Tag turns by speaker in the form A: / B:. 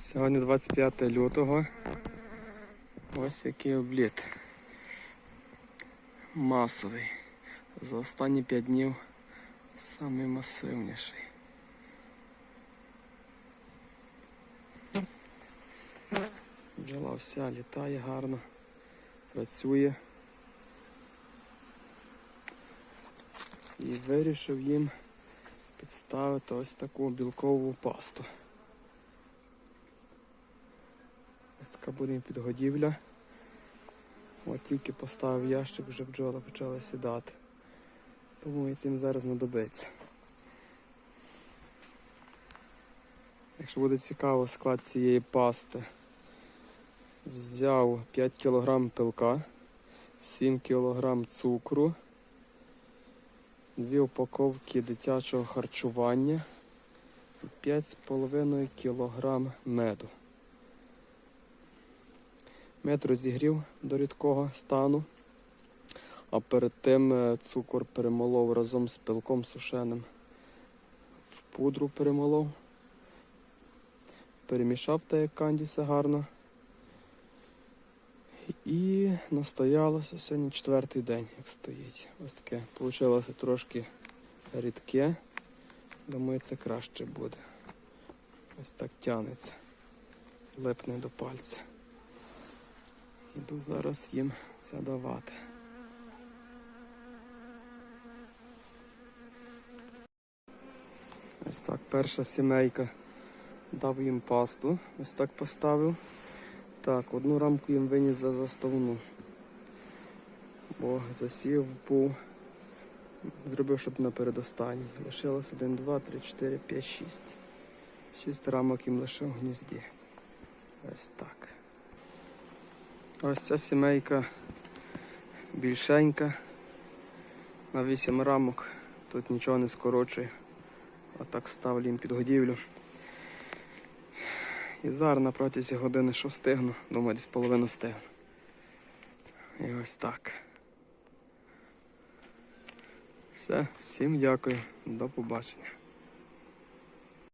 A: Сьогодні 25 лютого. Ось який обліт. Масовий. За останні 5 днів самий масивніший. Бджола вся літає гарно, працює. І вирішив їм підставити ось таку білкову пасту. Ось така буде підгодівля. От тільки поставив ящик, вже бджола почала сідати. Тому і цим зараз знадобиться. Якщо буде цікаво склад цієї пасти, взяв 5 кг пилка, 7 кг цукру, 2 упаковки дитячого харчування і 5,5 кг меду. Мед розігрів до рідкого стану, а перед тим е, цукор перемолов разом з пилком сушеним. В пудру перемолов. Перемішав та як канді все гарно. І настоялося сьогодні четвертий день, як стоїть. Ось таке. Получилося трошки рідке. Думаю, це краще буде. Ось так тянеться. Липне до пальця. Іду зараз їм це давати. Ось так, перша сімейка дав їм пасту, ось так поставив. Так, одну рамку їм виніс за заставну. Бо засів був, зробив, щоб на передостанній. Лишилось 1, 2, 3, 4, 5, 6. 6 рамок їм лише в гнізді. Ось так. Ось ця сімейка більшенька. На 8 рамок. Тут нічого не скорочує. А так ставлю їм підгодівлю. І зараз на протязі години що встигну, думаю, десь половину встигну. І ось так. Все, всім дякую, до побачення.